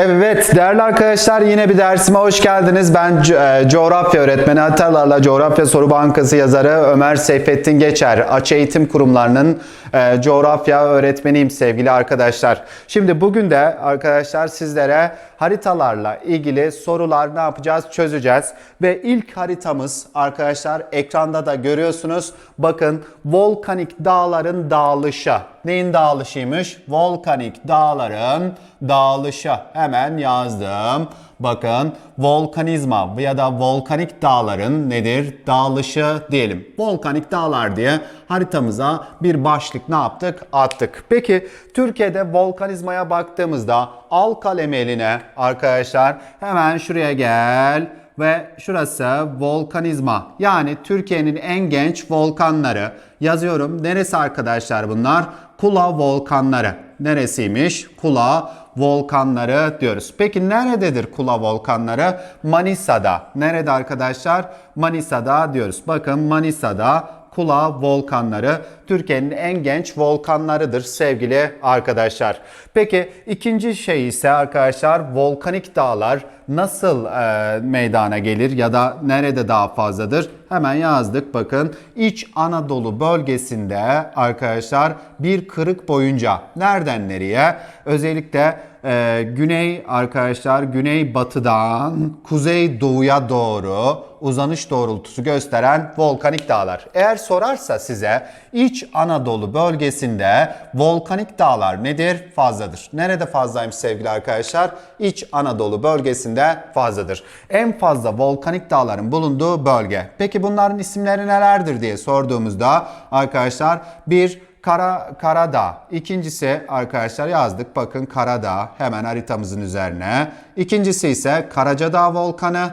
Evet değerli arkadaşlar yine bir dersime hoş geldiniz. Ben co- e, coğrafya öğretmeni Hatalarla Coğrafya Soru Bankası yazarı Ömer Seyfettin Geçer. Açı Eğitim Kurumlarının e, coğrafya öğretmeniyim sevgili arkadaşlar. Şimdi bugün de arkadaşlar sizlere haritalarla ilgili sorular ne yapacağız çözeceğiz. Ve ilk haritamız arkadaşlar ekranda da görüyorsunuz. Bakın volkanik dağların dağılışı. Neyin dağılışıymış? Volkanik dağların dağılışı. Hemen yazdım. Bakın volkanizma ya da volkanik dağların nedir? Dağılışı diyelim. Volkanik dağlar diye haritamıza bir başlık ne yaptık? Attık. Peki Türkiye'de volkanizmaya baktığımızda al kalem eline arkadaşlar hemen şuraya gel ve şurası volkanizma. Yani Türkiye'nin en genç volkanları. Yazıyorum. Neresi arkadaşlar bunlar? Kula volkanları. Neresiymiş? Kula volkanları diyoruz. Peki nerededir Kula volkanları? Manisa'da. Nerede arkadaşlar? Manisa'da diyoruz. Bakın Manisa'da Kula volkanları Türkiye'nin en genç volkanlarıdır sevgili arkadaşlar. Peki ikinci şey ise arkadaşlar volkanik dağlar nasıl e, meydana gelir ya da nerede daha fazladır? Hemen yazdık bakın. İç Anadolu bölgesinde arkadaşlar bir kırık boyunca nereden nereye? Özellikle e, güney arkadaşlar güney batıdan kuzey doğuya doğru uzanış doğrultusu gösteren volkanik dağlar. Eğer sorarsa size İç Anadolu bölgesinde volkanik dağlar nedir? Fazladır. Nerede fazlaymış sevgili arkadaşlar? İç Anadolu bölgesinde fazladır. En fazla volkanik dağların bulunduğu bölge. Peki bunların isimleri nelerdir diye sorduğumuzda arkadaşlar bir Kara, Karadağ. İkincisi arkadaşlar yazdık. Bakın Karadağ hemen haritamızın üzerine. İkincisi ise Karacadağ volkanı.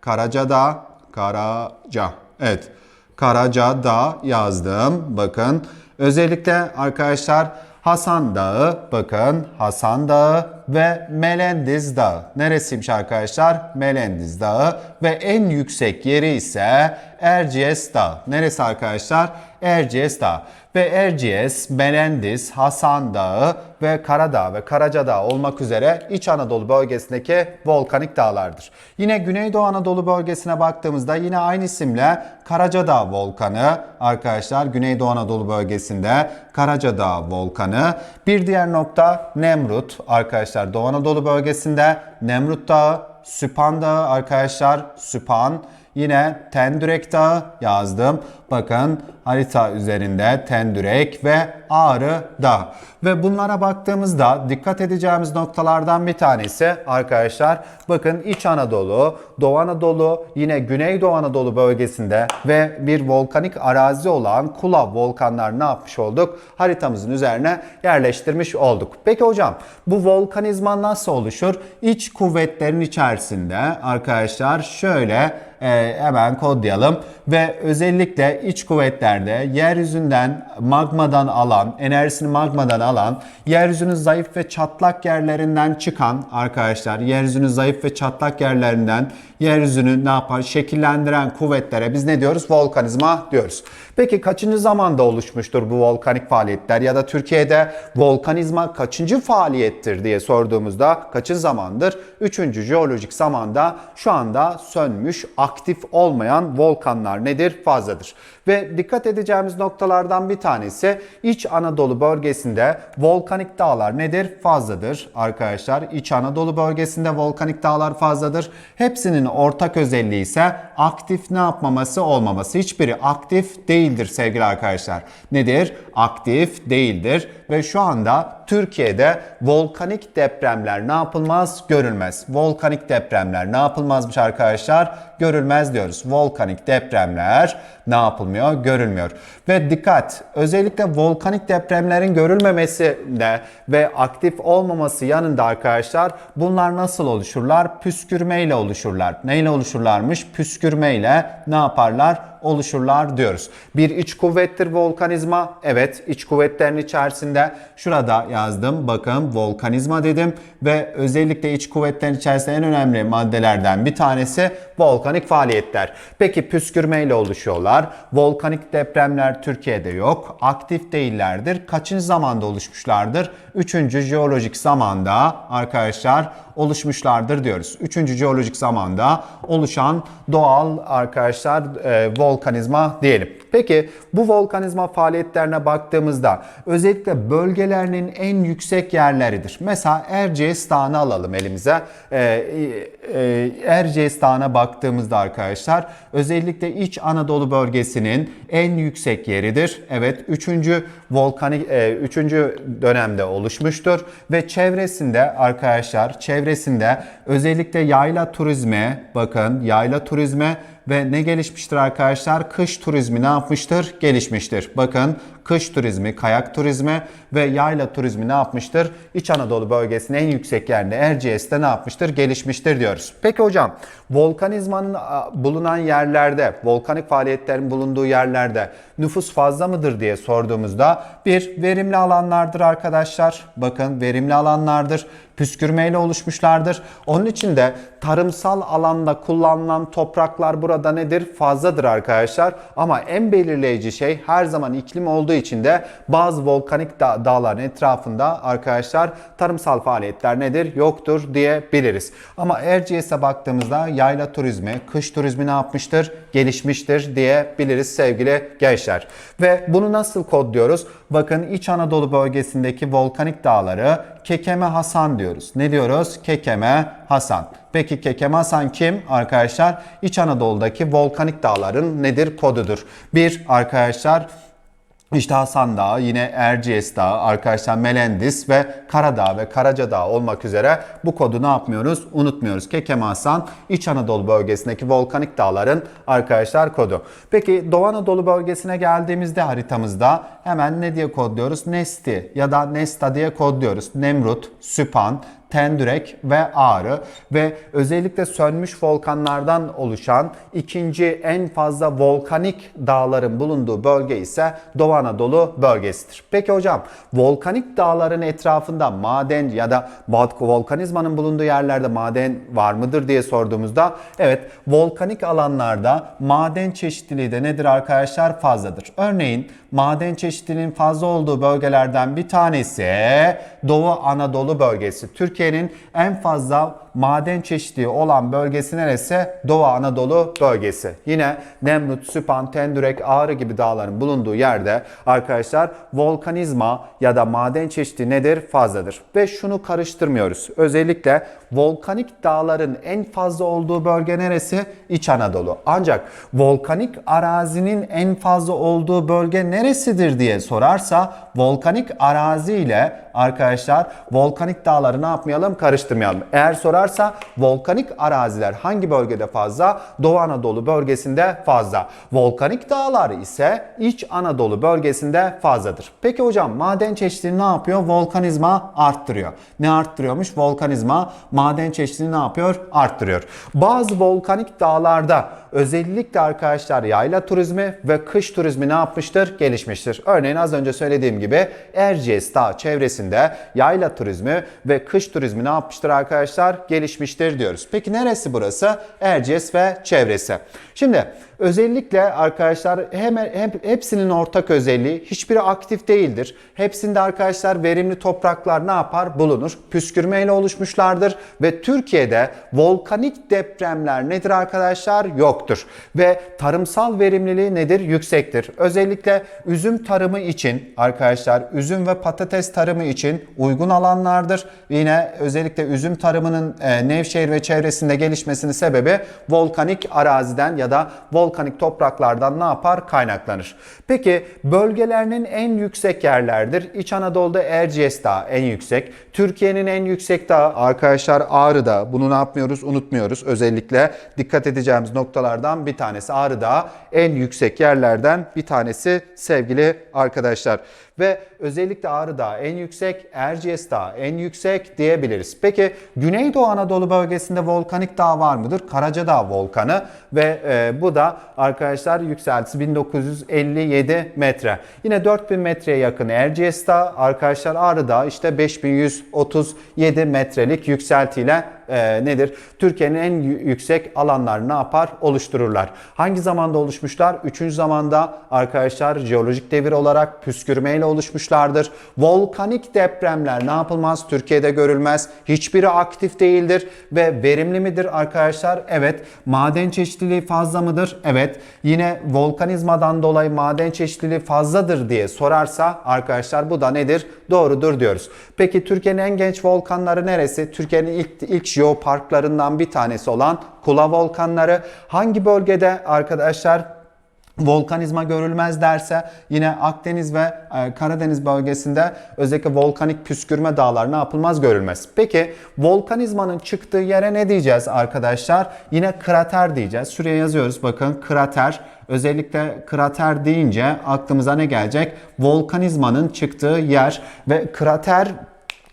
Karacadağ, Karaca. Evet. Karacadağ yazdım. Bakın. Özellikle arkadaşlar Hasan Dağı, bakın Hasan Dağı ve Melendiz Dağı. Neresiymiş arkadaşlar? Melendiz Dağı ve en yüksek yeri ise Erciyes Dağı. Neresi arkadaşlar? Erciyes Dağı. Ve Erciyes, Melendiz, Hasan Dağı ve Karadağ ve Karacadağ olmak üzere İç Anadolu bölgesindeki volkanik dağlardır. Yine Güneydoğu Anadolu bölgesine baktığımızda yine aynı isimle Karacadağ volkanı arkadaşlar Güneydoğu Anadolu bölgesinde Karacadağ volkanı. Bir diğer nokta Nemrut arkadaşlar Doğu Anadolu bölgesinde Nemrut Dağı, Süphan Dağı arkadaşlar Süphan. Yine Tendürek Dağı yazdım. Bakın harita üzerinde Tendürek ve Ağrı Dağı. Ve bunlara baktığımızda dikkat edeceğimiz noktalardan bir tanesi arkadaşlar bakın İç Anadolu, Doğu Anadolu, yine Güneydoğu Anadolu bölgesinde ve bir volkanik arazi olan Kula volkanlar ne yapmış olduk? Haritamızın üzerine yerleştirmiş olduk. Peki hocam bu volkanizma nasıl oluşur? İç kuvvetlerin içerisinde arkadaşlar şöyle e, hemen kodlayalım ve özellikle iç kuvvetlerde yeryüzünden magmadan alan, enerjisini magmadan alan, yeryüzünün zayıf ve çatlak yerlerinden çıkan arkadaşlar, yeryüzünün zayıf ve çatlak yerlerinden yeryüzünü ne yapar? Şekillendiren kuvvetlere biz ne diyoruz? Volkanizma diyoruz. Peki kaçıncı zamanda oluşmuştur bu volkanik faaliyetler ya da Türkiye'de volkanizma kaçıncı faaliyettir diye sorduğumuzda kaçıncı zamandır? Üçüncü jeolojik zamanda şu anda sönmüş, aktif olmayan volkanlar nedir? Fazladır. Ve dikkat edeceğimiz noktalardan bir tanesi İç Anadolu bölgesinde volkanik dağlar nedir? Fazladır arkadaşlar. İç Anadolu bölgesinde volkanik dağlar fazladır. Hepsinin ortak özelliği ise aktif ne yapmaması olmaması. Hiçbiri aktif değildir sevgili arkadaşlar. Nedir? Aktif değildir ve şu anda Türkiye'de volkanik depremler ne yapılmaz? Görülmez. Volkanik depremler ne yapılmazmış arkadaşlar? Görülmez diyoruz. Volkanik depremler ne yapılmıyor? Görülmüyor. Ve dikkat! Özellikle volkanik depremlerin görülmemesi de ve aktif olmaması yanında arkadaşlar bunlar nasıl oluşurlar? Püskürmeyle oluşurlar. Neyle oluşurlarmış? Püskürmeyle ne yaparlar? Oluşurlar diyoruz. Bir iç kuvvettir volkanizma. Evet iç kuvvetlerin içerisinde şurada yazdım. Bakın volkanizma dedim ve özellikle iç kuvvetlerin içerisinde en önemli maddelerden bir tanesi volkanik faaliyetler. Peki püskürmeyle oluşuyorlar. Volkanik depremler Türkiye'de yok. Aktif değillerdir. Kaçıncı zamanda oluşmuşlardır? Üçüncü jeolojik zamanda arkadaşlar oluşmuşlardır diyoruz. Üçüncü jeolojik zamanda oluşan doğal arkadaşlar e, volkanizma diyelim. Peki bu volkanizma faaliyetlerine baktığımızda özellikle bölgelerinin en yüksek yerleridir. Mesela Erciyes Dağı'nı alalım elimize. Ee, e, Erciyes Dağı'na baktığımızda arkadaşlar özellikle İç Anadolu bölgesinin en yüksek yeridir. Evet 3. volkanik 3. dönemde oluşmuştur ve çevresinde arkadaşlar çevresinde özellikle yayla turizme bakın yayla turizme ve ne gelişmiştir arkadaşlar? Kış turizmi ne yapmıştır? Gelişmiştir. Bakın kış turizmi, kayak turizmi ve yayla turizmi ne yapmıştır? İç Anadolu bölgesinin en yüksek yerinde Erciyes'te ne yapmıştır? Gelişmiştir diyoruz. Peki hocam volkanizmanın bulunan yerlerde, volkanik faaliyetlerin bulunduğu yerlerde nüfus fazla mıdır diye sorduğumuzda bir verimli alanlardır arkadaşlar. Bakın verimli alanlardır. Püskürmeyle oluşmuşlardır. Onun için de tarımsal alanda kullanılan topraklar burada nedir? Fazladır arkadaşlar. Ama en belirleyici şey her zaman iklim olduğu için de bazı volkanik da dağların etrafında arkadaşlar tarımsal faaliyetler nedir? Yoktur diyebiliriz. Ama Erciyes'e baktığımızda yayla turizmi, kış turizmi ne yapmıştır? Gelişmiştir diyebiliriz sevgili gençler. Ve bunu nasıl kodluyoruz? Bakın İç Anadolu bölgesindeki volkanik dağları Kekeme Hasan diyoruz. Ne diyoruz? Kekeme Hasan. Peki Kekeme Hasan kim? Arkadaşlar İç Anadolu'daki volkanik dağların nedir? Kodudur. Bir arkadaşlar işte Hasan Dağı, yine Erciyes Dağı, arkadaşlar Melendis ve Karadağ ve Karacadağ olmak üzere bu kodu ne yapmıyoruz? Unutmuyoruz. Kekeme Hasan İç Anadolu bölgesindeki volkanik dağların arkadaşlar kodu. Peki Doğu Anadolu bölgesine geldiğimizde haritamızda hemen ne diye kodluyoruz? Nesti ya da Nesta diye kodluyoruz. Nemrut, Süpan, Tendürek ve Ağrı ve özellikle sönmüş volkanlardan oluşan ikinci en fazla volkanik dağların bulunduğu bölge ise Doğu Anadolu bölgesidir. Peki hocam volkanik dağların etrafında maden ya da volkanizmanın bulunduğu yerlerde maden var mıdır diye sorduğumuzda evet volkanik alanlarda maden çeşitliliği de nedir arkadaşlar fazladır. Örneğin maden çeşitliliğinin fazla olduğu bölgelerden bir tanesi Doğu Anadolu bölgesi. Türkiye'nin en fazla maden çeşitliliği olan bölgesi neresi? Doğu Anadolu bölgesi. Yine Nemrut, Süphan, Tendürek, Ağrı gibi dağların bulunduğu yerde arkadaşlar volkanizma ya da maden çeşitliliği nedir? Fazladır. Ve şunu karıştırmıyoruz. Özellikle volkanik dağların en fazla olduğu bölge neresi? İç Anadolu. Ancak volkanik arazinin en fazla olduğu bölge neresidir diye sorarsa volkanik arazi ile arkadaşlar volkanik dağları ne yapmayalım? Karıştırmayalım. Eğer sorarsa volkanik araziler hangi bölgede fazla? Doğu Anadolu bölgesinde fazla. Volkanik dağlar ise İç Anadolu bölgesinde fazladır. Peki hocam maden çeşitliliği ne yapıyor? Volkanizma arttırıyor. Ne arttırıyormuş? Volkanizma maden çeşitliliği ne yapıyor? Arttırıyor. Bazı volkanik dağlarda özellikle arkadaşlar yayla turizmi ve kış turizmi ne yapmıştır? Gelişmiştir. Örneğin az önce söylediğim gibi Erciyes Dağı çevresinde yayla turizmi ve kış turizmi ne yapmıştır arkadaşlar? Gelişmiştir diyoruz. Peki neresi burası? Erciyes ve çevresi. Şimdi özellikle arkadaşlar hemen hep, hepsinin ortak özelliği hiçbiri aktif değildir. Hepsinde arkadaşlar verimli topraklar ne yapar? Bulunur. Püskürmeyle oluşmuşlardır ve Türkiye'de volkanik depremler nedir arkadaşlar? Yoktur. Ve tarımsal verimliliği nedir? Yüksektir. Özellikle üzüm tarımı için arkadaşlar üzüm ve patates tarımı için uygun alanlardır. Yine özellikle üzüm tarımının e, Nevşehir ve çevresinde gelişmesinin sebebi volkanik araziden ya da volkanik topraklardan ne yapar? Kaynaklanır. Peki bölgelerinin en yüksek yerlerdir. İç Anadolu'da Erciyes Dağı en yüksek. Türkiye'nin en yüksek dağı arkadaşlar Ağrı'da. Bunu ne yapmıyoruz? Unutmuyoruz. Özellikle dikkat edeceğimiz noktalardan bir tanesi Ağrı Dağı en yüksek yerlerden bir tanesi sevgili arkadaşlar. Ve özellikle Ağrı Dağı en yüksek, Erciyes Dağı en yüksek diyebiliriz. Peki Güneydoğu Anadolu bölgesinde volkanik dağ var mıdır? Karacadağ volkanı ve e, bu da arkadaşlar yükseltisi 1957 metre. Yine 4000 metreye yakın Erciyes Dağı, arkadaşlar Ağrı Dağı işte 5137 metrelik yükseltiyle e, nedir? Türkiye'nin en yüksek alanlarını ne yapar? Oluştururlar. Hangi zamanda oluşmuşlar? Üçüncü zamanda arkadaşlar jeolojik devir olarak püskürmeyle oluşmuşlardır? Volkanik depremler ne yapılmaz? Türkiye'de görülmez. Hiçbiri aktif değildir ve verimli midir arkadaşlar? Evet. Maden çeşitliliği fazla mıdır? Evet. Yine volkanizmadan dolayı maden çeşitliliği fazladır diye sorarsa arkadaşlar bu da nedir? Doğrudur diyoruz. Peki Türkiye'nin en genç volkanları neresi? Türkiye'nin ilk, ilk jeoparklarından bir tanesi olan Kula volkanları. Hangi bölgede arkadaşlar? Volkanizma görülmez derse yine Akdeniz ve e, Karadeniz bölgesinde özellikle volkanik püskürme dağlar ne yapılmaz görülmez. Peki volkanizmanın çıktığı yere ne diyeceğiz arkadaşlar? Yine krater diyeceğiz. Şuraya yazıyoruz bakın krater. Özellikle krater deyince aklımıza ne gelecek? Volkanizmanın çıktığı yer ve krater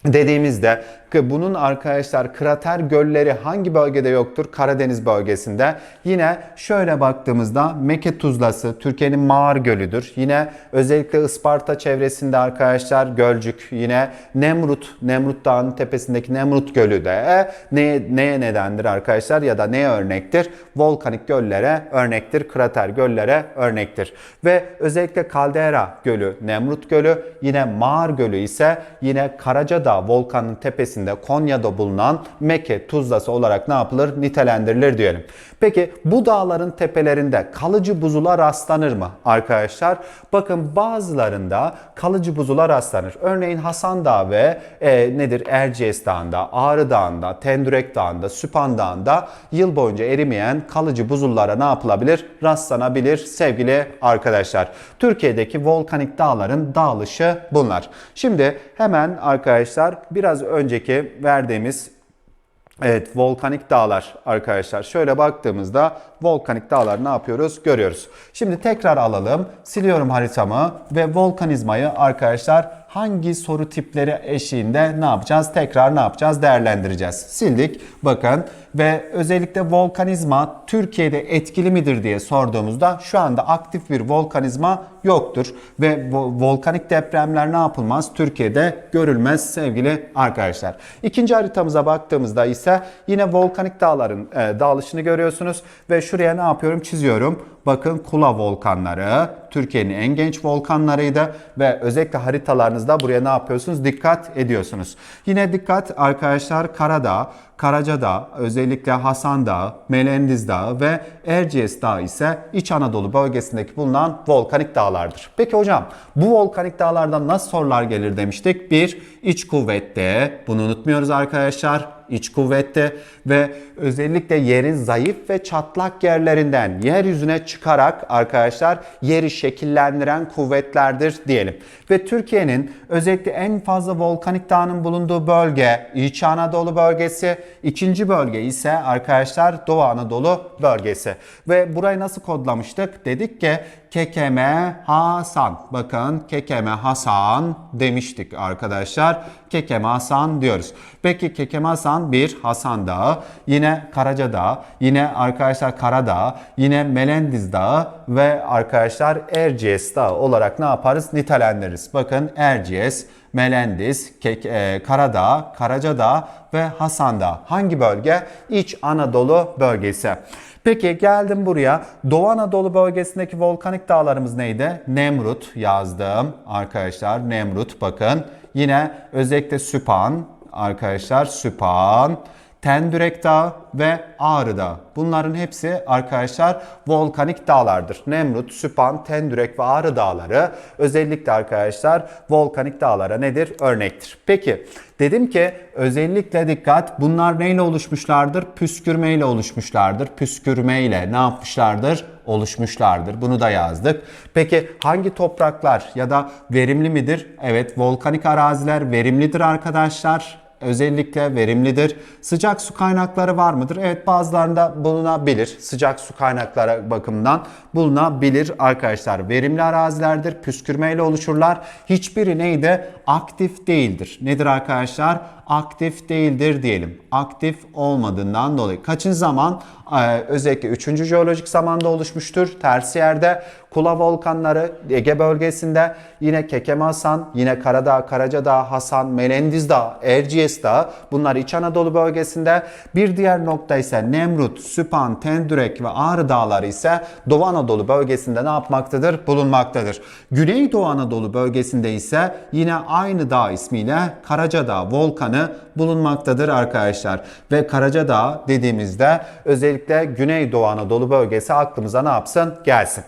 dediğimizde bunun arkadaşlar krater gölleri hangi bölgede yoktur? Karadeniz bölgesinde. Yine şöyle baktığımızda Meke Tuzlası Türkiye'nin Mağar Gölü'dür. Yine özellikle Isparta çevresinde arkadaşlar Gölcük. Yine Nemrut, Nemrut Dağı'nın tepesindeki Nemrut Gölü de neye, neye nedendir arkadaşlar ya da neye örnektir? Volkanik göllere örnektir. Krater göllere örnektir. Ve özellikle Kaldera Gölü, Nemrut Gölü, yine Mağar Gölü ise yine Karacadağ volkanının tepesinde Konya'da bulunan Mekke Tuzlası olarak ne yapılır? Nitelendirilir diyelim. Peki bu dağların tepelerinde kalıcı buzula rastlanır mı arkadaşlar? Bakın bazılarında kalıcı buzula rastlanır. Örneğin Hasan Dağı ve e, nedir Erciyes Dağı'nda, Ağrı Dağı'nda, Tendürek Dağı'nda, Süphan Dağı'nda yıl boyunca erimeyen kalıcı buzullara ne yapılabilir? Rastlanabilir sevgili arkadaşlar. Türkiye'deki volkanik dağların dağılışı bunlar. Şimdi hemen arkadaşlar biraz önceki verdiğimiz Evet volkanik dağlar arkadaşlar. Şöyle baktığımızda volkanik dağlar ne yapıyoruz? Görüyoruz. Şimdi tekrar alalım. Siliyorum haritamı ve volkanizmayı arkadaşlar hangi soru tipleri eşiğinde ne yapacağız? Tekrar ne yapacağız? Değerlendireceğiz. Sildik. Bakın ve özellikle volkanizma Türkiye'de etkili midir diye sorduğumuzda şu anda aktif bir volkanizma yoktur ve volkanik depremler ne yapılmaz? Türkiye'de görülmez sevgili arkadaşlar. İkinci haritamıza baktığımızda ise yine volkanik dağların e, dağılışını görüyorsunuz ve şuraya ne yapıyorum? Çiziyorum. Bakın Kula volkanları Türkiye'nin en genç volkanlarıydı ve özellikle haritalarınızda buraya ne yapıyorsunuz? Dikkat ediyorsunuz. Yine dikkat arkadaşlar Karadağ, Karacadağ, özellikle Hasan Dağı, Melendiz Dağı ve Erciyes Dağı ise İç Anadolu bölgesindeki bulunan volkanik dağlardır. Peki hocam bu volkanik dağlardan nasıl sorular gelir demiştik? Bir, iç kuvvette. Bunu unutmuyoruz arkadaşlar iç kuvvette ve özellikle yerin zayıf ve çatlak yerlerinden yeryüzüne çıkarak arkadaşlar yeri şekillendiren kuvvetlerdir diyelim. Ve Türkiye'nin özellikle en fazla volkanik dağının bulunduğu bölge İç Anadolu bölgesi, ikinci bölge ise arkadaşlar Doğu Anadolu bölgesi. Ve burayı nasıl kodlamıştık? Dedik ki Kekeme Hasan. Bakın Kekeme Hasan demiştik arkadaşlar. Kekeme Hasan diyoruz. Peki Kekeme Hasan bir Hasan Dağı, yine Karaca Dağı, yine arkadaşlar Karadağ, yine Melendiz Dağı ve arkadaşlar Erciyes Dağı olarak ne yaparız? Nitelendiririz. Bakın Erciyes, Melendiz, Kek, e, Karadağ, Karacadağ ve Hasan Dağı. Hangi bölge? İç Anadolu bölgesi. Peki geldim buraya. Doğu Anadolu bölgesindeki volkanik dağlarımız neydi? Nemrut yazdım arkadaşlar. Nemrut bakın. Yine özellikle Süphan arkadaşlar. Süphan. Tendürek Dağı ve Ağrı Dağı. Bunların hepsi arkadaşlar volkanik dağlardır. Nemrut, Süphan, Tendürek ve Ağrı Dağları özellikle arkadaşlar volkanik dağlara nedir? Örnektir. Peki dedim ki özellikle dikkat bunlar neyle oluşmuşlardır? Püskürmeyle oluşmuşlardır. Püskürmeyle ne yapmışlardır? oluşmuşlardır. Bunu da yazdık. Peki hangi topraklar ya da verimli midir? Evet volkanik araziler verimlidir arkadaşlar özellikle verimlidir. Sıcak su kaynakları var mıdır? Evet bazılarında bulunabilir. Sıcak su kaynakları bakımından bulunabilir arkadaşlar. Verimli arazilerdir. Püskürmeyle oluşurlar. Hiçbiri neydi? Aktif değildir. Nedir arkadaşlar? Aktif değildir diyelim. Aktif olmadığından dolayı. Kaçıncı zaman? Ee, özellikle 3. jeolojik zamanda oluşmuştur. Tersiyerde Kula volkanları Ege bölgesinde yine Kekeme Hasan, yine Karadağ, Karacadağ, Hasan, Melendiz Dağı, Erciyes Dağı bunlar İç Anadolu bölgesinde. Bir diğer nokta ise Nemrut, Süphan, Tendürek ve Ağrı Dağları ise Doğu Anadolu bölgesinde ne yapmaktadır? Bulunmaktadır. Güneydoğu Anadolu bölgesinde ise yine aynı dağ ismiyle Karacadağ volkanı bulunmaktadır arkadaşlar. Ve Karacadağ dediğimizde özellikle Güneydoğu Anadolu bölgesi aklımıza ne yapsın? Gelsin.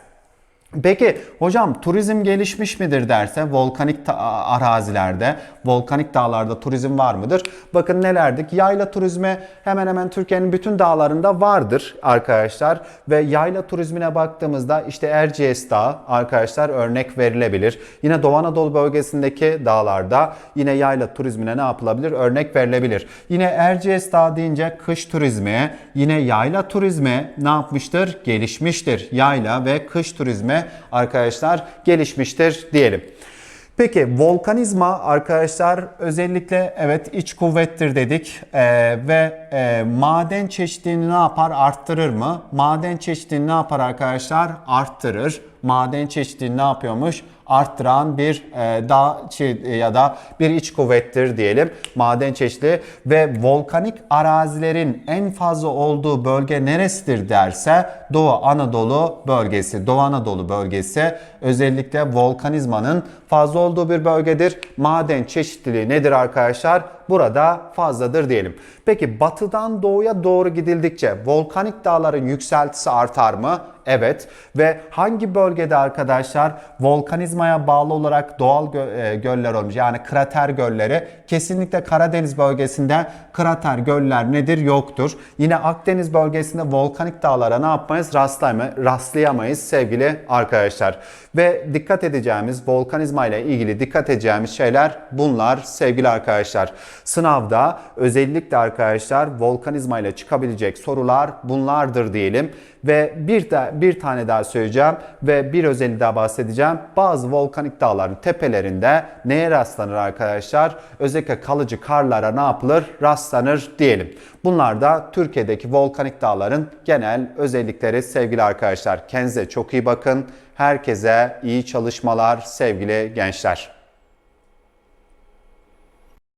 Peki hocam turizm gelişmiş midir derse volkanik arazilerde, volkanik dağlarda turizm var mıdır? Bakın nelerdik? Yayla turizmi hemen hemen Türkiye'nin bütün dağlarında vardır arkadaşlar. Ve yayla turizmine baktığımızda işte Erciyes Dağı arkadaşlar örnek verilebilir. Yine Doğu Anadolu bölgesindeki dağlarda yine yayla turizmine ne yapılabilir? Örnek verilebilir. Yine Erciyes Dağı deyince kış turizmi, yine yayla turizmi ne yapmıştır? Gelişmiştir. Yayla ve kış turizmi arkadaşlar gelişmiştir diyelim. Peki volkanizma arkadaşlar özellikle evet iç kuvvettir dedik Ee, ve e, maden çeşitliliğini ne yapar arttırır mı? Maden çeşitliliğini ne yapar arkadaşlar? Arttırır. Maden çeşitliliğini ne yapıyormuş? Arttıran bir e, dağ çe- ya da bir iç kuvvettir diyelim. Maden çeşitliliği ve volkanik arazilerin en fazla olduğu bölge neresidir derse Doğu Anadolu bölgesi. Doğu Anadolu bölgesi özellikle volkanizmanın fazla olduğu bir bölgedir. Maden çeşitliliği nedir arkadaşlar? Burada fazladır diyelim. Peki batıdan doğuya doğru gidildikçe volkanik dağların yükseltisi artar mı? Evet. Ve hangi bölgede arkadaşlar volkanizmaya bağlı olarak doğal gö- e, göller olmuş yani krater gölleri kesinlikle Karadeniz bölgesinde krater göller nedir? Yoktur. Yine Akdeniz bölgesinde volkanik dağlara ne yapmayız? Rastlama- rastlayamayız sevgili arkadaşlar. Ve dikkat edeceğimiz volkanizma ile ilgili dikkat edeceğimiz şeyler bunlar sevgili arkadaşlar. Sınavda özellikle arkadaşlar volkanizma ile çıkabilecek sorular bunlardır diyelim. Ve bir de bir tane daha söyleyeceğim ve bir özelliği daha bahsedeceğim. Bazı volkanik dağların tepelerinde neye rastlanır arkadaşlar? Özellikle kalıcı karlara ne yapılır? Rastlanır diyelim. Bunlar da Türkiye'deki volkanik dağların genel özellikleri sevgili arkadaşlar. Kendinize çok iyi bakın. Herkese iyi çalışmalar sevgili gençler.